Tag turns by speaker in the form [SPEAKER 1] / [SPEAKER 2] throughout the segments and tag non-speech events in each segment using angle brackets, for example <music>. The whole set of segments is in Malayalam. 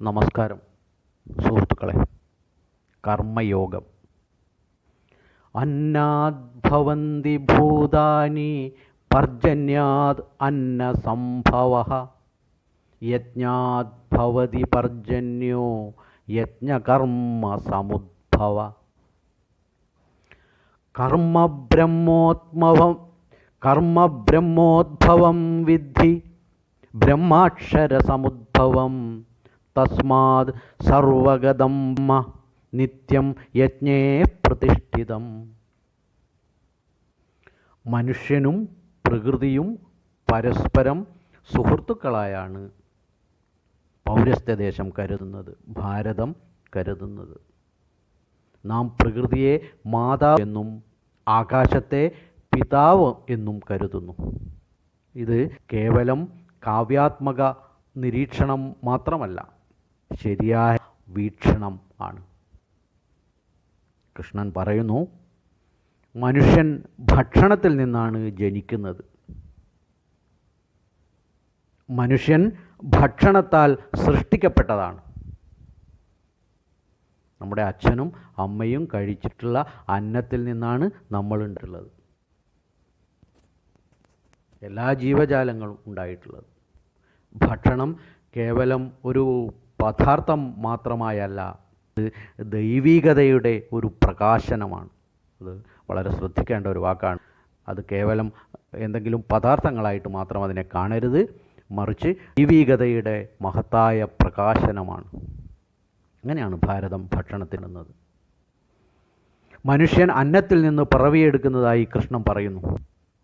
[SPEAKER 1] നമസ്കാരം സുഹൃത്തുക്കളെ. കർമ്മയോഗം. അന്നാദ്ഭവന്തി ഭൂതാനി പർജന്യാത് അന്നസംഭവ യജ്ഞാത് ഭവതി പർജന്യോ യജ്ഞകർമ്മ സമുദ്ഭവ കർമ്മബ്രഹ്മോത്മവം കർമ്മബ്രഹ്മോദ്ഭവം വിദ്ധി. ബ്രഹ്മാക്ഷരസമുദ്ഭവം തസ്മാത് സർവഗതം നിത്യം യജ്ഞേ പ്രതിഷ്ഠിതം. മനുഷ്യനും പ്രകൃതിയും പരസ്പരം സുഹൃത്തുക്കളായാണ് പൗരസ്ത്യദേശം കരുതുന്നത് ഭാരതം കരുതുന്നത്. നാം പ്രകൃതിയെ മാതാവ് എന്നും ആകാശത്തെ പിതാവ് എന്നും കരുതുന്നു. ഇത് കേവലം കാവ്യാത്മക നിരീക്ഷണം മാത്രമല്ല ശരിയായ വീക്ഷണം ആണ്. കൃഷ്ണൻ പറയുന്നു മനുഷ്യൻ ഭക്ഷണത്തിൽ നിന്നാണ് ജനിക്കുന്നത്. മനുഷ്യൻ ഭക്ഷണത്താൽ സൃഷ്ടിക്കപ്പെട്ടതാണ്. നമ്മുടെ അച്ഛനും അമ്മയും കഴിച്ചിട്ടുള്ള അന്നത്തിൽ നിന്നാണ് നമ്മളുണ്ടുള്ളത് എല്ലാ ജീവജാലങ്ങളും ഉണ്ടായിട്ടുള്ളത്. ഭക്ഷണം കേവലം ഒരു പദാർത്ഥം മാത്രമായല്ല ദൈവികതയുടെ ഒരു പ്രകാശനമാണ്. അത് വളരെ ശ്രദ്ധിക്കേണ്ട ഒരു വാക്കാണ്. അത് കേവലം എന്തെങ്കിലും പദാർത്ഥങ്ങളായിട്ട് മാത്രം അതിനെ കാണരുത്. മറിച്ച് ദൈവികതയുടെ മഹത്തായ പ്രകാശനമാണ്. അങ്ങനെയാണ് ഭാരതം ഭക്ഷണത്തിനുന്നത് മനുഷ്യൻ അന്നത്തിൽ നിന്ന് പിറവിയെടുക്കുന്നതായി കൃഷ്ണൻ പറയുന്നു.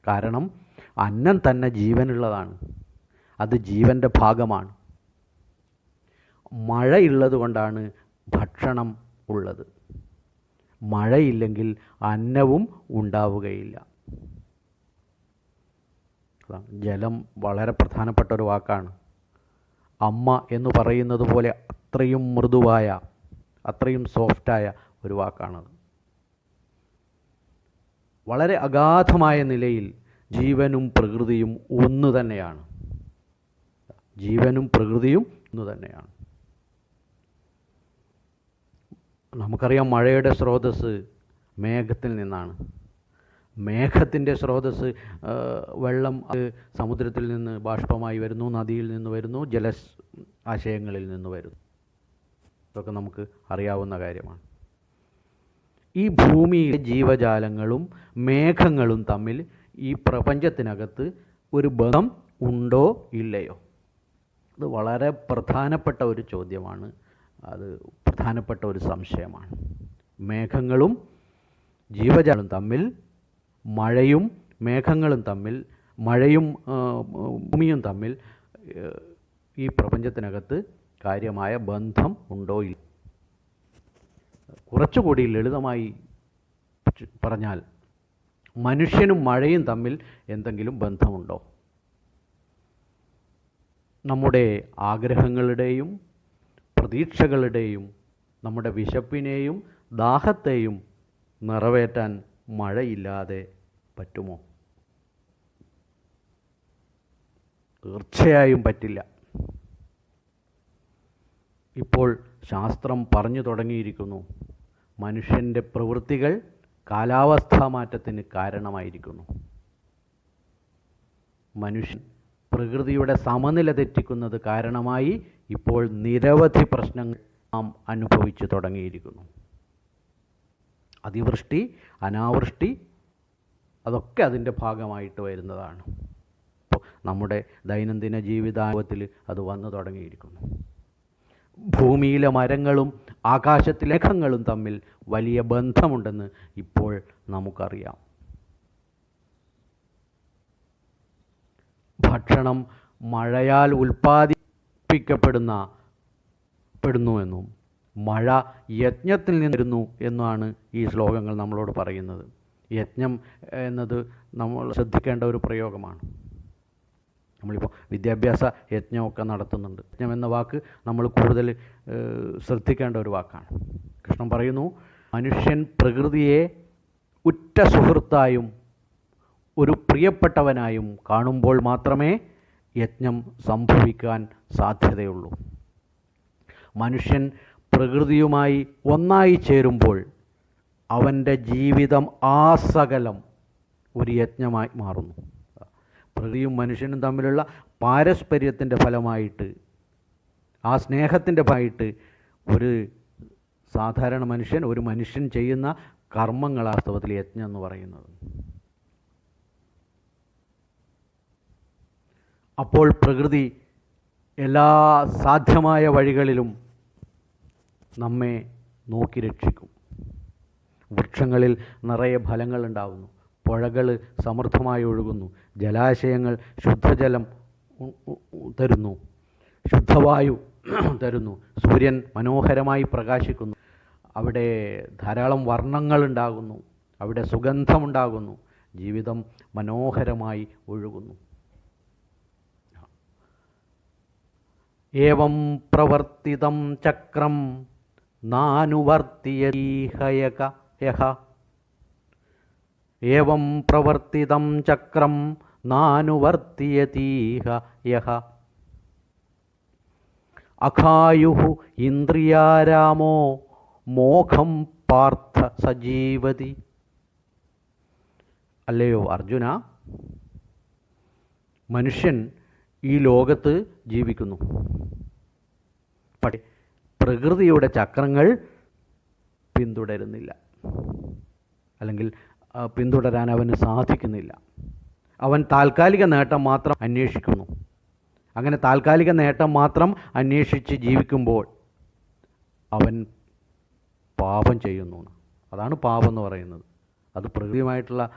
[SPEAKER 1] കാരണം അന്നം തന്നെ ജീവനുള്ളതാണ്. അത് ജീവന്റെ ഭാഗമാണ്. മഴയുള്ളത് കൊണ്ടാണ് ഭക്ഷണം ഉള്ളത്. മഴയില്ലെങ്കിൽ അന്നവും ഉണ്ടാവുകയില്ല. ജലം വളരെ പ്രധാനപ്പെട്ട ഒരു വാക്കാണ്. അമ്മ എന്ന് പറയുന്നത് പോലെ അത്രയും മൃദുവായ അത്രയും സോഫ്റ്റായ ഒരു വാക്കാണത്. വളരെ അഗാധമായ നിലയിൽ ജീവനും പ്രകൃതിയും ഒന്ന് തന്നെയാണ്. ജീവനും പ്രകൃതിയും ഒന്ന് തന്നെയാണ്. നമുക്കറിയാം മഴയുടെ സ്രോതസ് മേഘത്തിൽ നിന്നാണ്. മേഘത്തിന്റെ സ്രോതസ് വെള്ളം സമുദ്രത്തിൽ നിന്ന് ബാഷ്പമായി വരുന്നു നദിയിൽ നിന്ന് വരുന്നു ജല ആശയങ്ങളിൽ നിന്ന് വരുന്നു. ഇതൊക്കെ നമുക്ക് അറിയാവുന്ന കാര്യമാണ്. ഈ ഭൂമിയിലെ ജീവജാലങ്ങളും മേഘങ്ങളും തമ്മിൽ ഈ പ്രപഞ്ചത്തിനകത്ത് ഒരു ബന്ധം ഉണ്ടോ ഇല്ലയോ? ഇത് വളരെ പ്രധാനപ്പെട്ട ഒരു ചോദ്യമാണ്. അത് പ്രധാനപ്പെട്ട ഒരു സംശയമാണ്. മേഘങ്ങളും ജീവജാലം തമ്മിൽ മഴയും മേഘങ്ങളും തമ്മിൽ മഴയും ഭൂമിയും തമ്മിൽ ഈ പ്രപഞ്ചത്തിനകത്ത് കാര്യമായ ബന്ധം ഉണ്ടോ ഇല്ല? കുറച്ചുകൂടി ലളിതമായി പറഞ്ഞാൽ മനുഷ്യനും മഴയും തമ്മിൽ എന്തെങ്കിലും ബന്ധമുണ്ടോ? നമ്മുടെ ആഗ്രഹങ്ങളുടെയും പ്രതീക്ഷകളുടെയും നമ്മുടെ വിശപ്പിനെയും ദാഹത്തെയും നിറവേറ്റാൻ മഴയില്ലാതെ പറ്റുമോ? തീർച്ചയായും പറ്റില്ല. ഇപ്പോൾ ശാസ്ത്രം പറഞ്ഞു തുടങ്ങിയിരിക്കുന്നു. മനുഷ്യന്റെ പ്രവൃത്തികൾ കാലാവസ്ഥാ മാറ്റത്തിന് കാരണമായിരിക്കുന്നു. മനുഷ്യൻ പ്രകൃതിയുടെ സമനില തെറ്റിക്കുന്നത് കാരണമായി ഇപ്പോൾ നിരവധി പ്രശ്നങ്ങൾ നാം അനുഭവിച്ചു തുടങ്ങിയിരിക്കുന്നു. അതിവൃഷ്ടി അനാവൃഷ്ടി അതൊക്കെ അതിന്റെ ഭാഗമായിട്ട് വരുന്നതാണ്. ഇപ്പോൾ നമ്മുടെ ദൈനംദിന ജീവിതാനുഭവത്തിൽ അത് വന്നു തുടങ്ങിയിരിക്കുന്നു. ഭൂമിയിലെ മരങ്ങളും ആകാശത്തിലെ മേഘങ്ങളും തമ്മിൽ വലിയ ബന്ധമുണ്ടെന്ന് ഇപ്പോൾ നമുക്കറിയാം. ഭക്ഷണം മഴയാൽ ഉൽപ്പാദിപ്പിക്കപ്പെടുന്ന പെടുന്നുവെന്നും മഴ യജ്ഞത്തിൽ നിന്ന് വരുന്നു എന്നാണ് ഈ ശ്ലോകങ്ങൾ നമ്മളോട് പറയുന്നത്. യജ്ഞം എന്നത് നമ്മൾ ശ്രദ്ധിക്കേണ്ട ഒരു പ്രയോഗമാണ്. നമ്മളിപ്പോൾ വിദ്യാഭ്യാസ യജ്ഞമൊക്കെ നടത്തുന്നുണ്ട്. യജ്ഞം എന്ന വാക്ക് നമ്മൾ കൂടുതൽ ശ്രദ്ധിക്കേണ്ട ഒരു വാക്കാണ്. കൃഷ്ണൻ പറയുന്നു മനുഷ്യൻ പ്രകൃതിയെ ഉറ്റ സുഹൃത്തായും ഒരു പ്രിയപ്പെട്ടവനായും കാണുമ്പോൾ മാത്രമേ യജ്ഞം സംഭവിക്കാൻ സാധ്യതയുള്ളൂ. മനുഷ്യൻ പ്രകൃതിയുമായി ഒന്നായി ചേരുമ്പോൾ അവന്റെ ജീവിതം ആസകലം ഒരു യജ്ഞമായി മാറുന്നു. പ്രകൃതിയും മനുഷ്യനും തമ്മിലുള്ള പാരസ്പര്യത്തിന്റെ ഫലമായിട്ട് ആ സ്നേഹത്തിന്റെ ഭാഗമായിട്ട് ഒരു സാധാരണ മനുഷ്യൻ ഒരു മനുഷ്യൻ ചെയ്യുന്ന കർമ്മങ്ങൾ വാസ്തവത്തിൽ യജ്ഞം എന്ന് പറയുന്നത്. അപ്പോൾ പ്രകൃതി എല്ലാ സാധ്യമായ വഴികളിലും നമ്മെ നോക്കി രക്ഷിക്കും. വൃക്ഷങ്ങളിൽ നിറയെ ഫലങ്ങൾ ഉണ്ടാകുന്നു പുഴകൾ സമൃദ്ധമായി ഒഴുകുന്നു. ജലാശയങ്ങൾ ശുദ്ധജലം തരുന്നു. ശുദ്ധവായു <clears throat> തരുന്നു. സൂര്യൻ മനോഹരമായി പ്രകാശിക്കുന്നു. അവിടെ ധാരാളം വർണങ്ങൾ ഉണ്ടാകുന്നു. അവിടെ സുഗന്ധമുണ്ടാകുന്നു. ജീവിതം മനോഹരമായി ഒഴുകുന്നു. ഏവം പ്രവർത്തിതം ചക്രം നാനുവർത്തിയഹയക യഹ. ഏവം പ്രവർത്തിതം ചക്രം നാനുവർത്തിയതീഹ യഹ. അഖായു ഇന്ദ്രിയാരാമോ മോഘം പാർത്ഥ സജീവതി. അല്ലയോ അർജുന? മനുഷ്യൻ ഈ ലോകത്ത് ജീവിക്കുന്നു. പക്ഷേ പ്രകൃതിയുടെ ചക്രങ്ങൾ പിന്തുടരുന്നില്ല. അല്ലെങ്കിൽ പിന്തുടരാൻ അവന് സാധിക്കുന്നില്ല. അവൻ താൽക്കാലിക നേട്ടം മാത്രം അന്വേഷിക്കുന്നു. അങ്ങനെ താൽക്കാലിക നേട്ടം മാത്രം അന്വേഷിച്ച് ജീവിക്കുമ്പോൾ അവൻ പാപം ചെയ്യുന്നു അതാണ് പാപം എന്ന് പറയുന്നത്. അത് പ്രകൃതിയുമായിട്ടുള്ള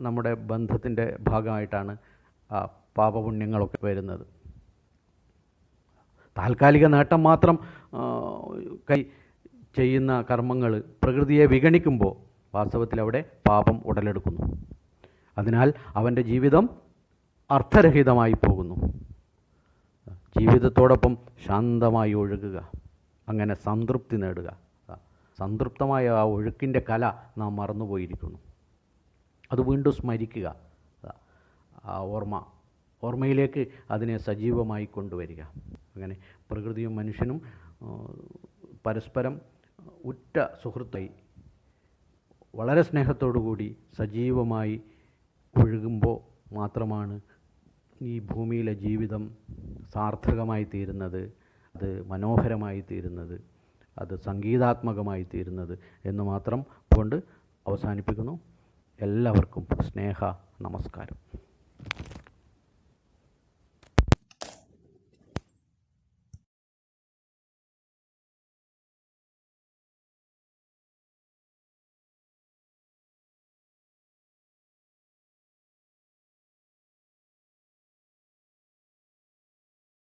[SPEAKER 1] നമ്മുടെ ബന്ധത്തിന്റെ ഭാഗമായിട്ടാണ് പാപപുണ്യങ്ങളൊക്കെ വരുന്നത്. താൽക്കാലിക നേട്ടം മാത്രം കൈ ചെയ്യുന്ന കർമ്മങ്ങൾ പ്രകൃതിയെ വിഗണിക്കുമ്പോൾ വാസ്തവത്തിൽ അവിടെ പാപം ഉടലെടുക്കുന്നു. അതിനാൽ അവന്റെ ജീവിതം അർത്ഥരഹിതമായി പോകുന്നു. ജീവിതത്തോടൊപ്പം ശാന്തമായി ഒഴുകുക. അങ്ങനെ സംതൃപ്തി നേടുക. സംതൃപ്തമായ ആ ഒഴുക്കിന്റെ കല നാം മറന്നുപോയിരിക്കുന്നു. അത് വീണ്ടും സ്മരിക്കുക. ആ ഓർമ്മ. ഓർമ്മയിലേക്ക് അതിനെ സജീവമായി കൊണ്ടുവരിക. അങ്ങനെ പ്രകൃതിയും മനുഷ്യനും പരസ്പരം ഉറ്റ സുഹൃത്തായി വളരെ കൂടി സജീവമായി ഒഴുകുമ്പോൾ മാത്രമാണ് ഈ ഭൂമിയിലെ ജീവിതം സാർത്ഥകമായി തീരുന്നത് അത് മനോഹരമായി തീരുന്നത് അത് സംഗീതാത്മകമായി തീരുന്നത് എന്ന് മാത്രം കൊണ്ട് അവസാനിപ്പിക്കുന്നു. എല്ലാവർക്കും സ്നേഹ നമസ്കാരം.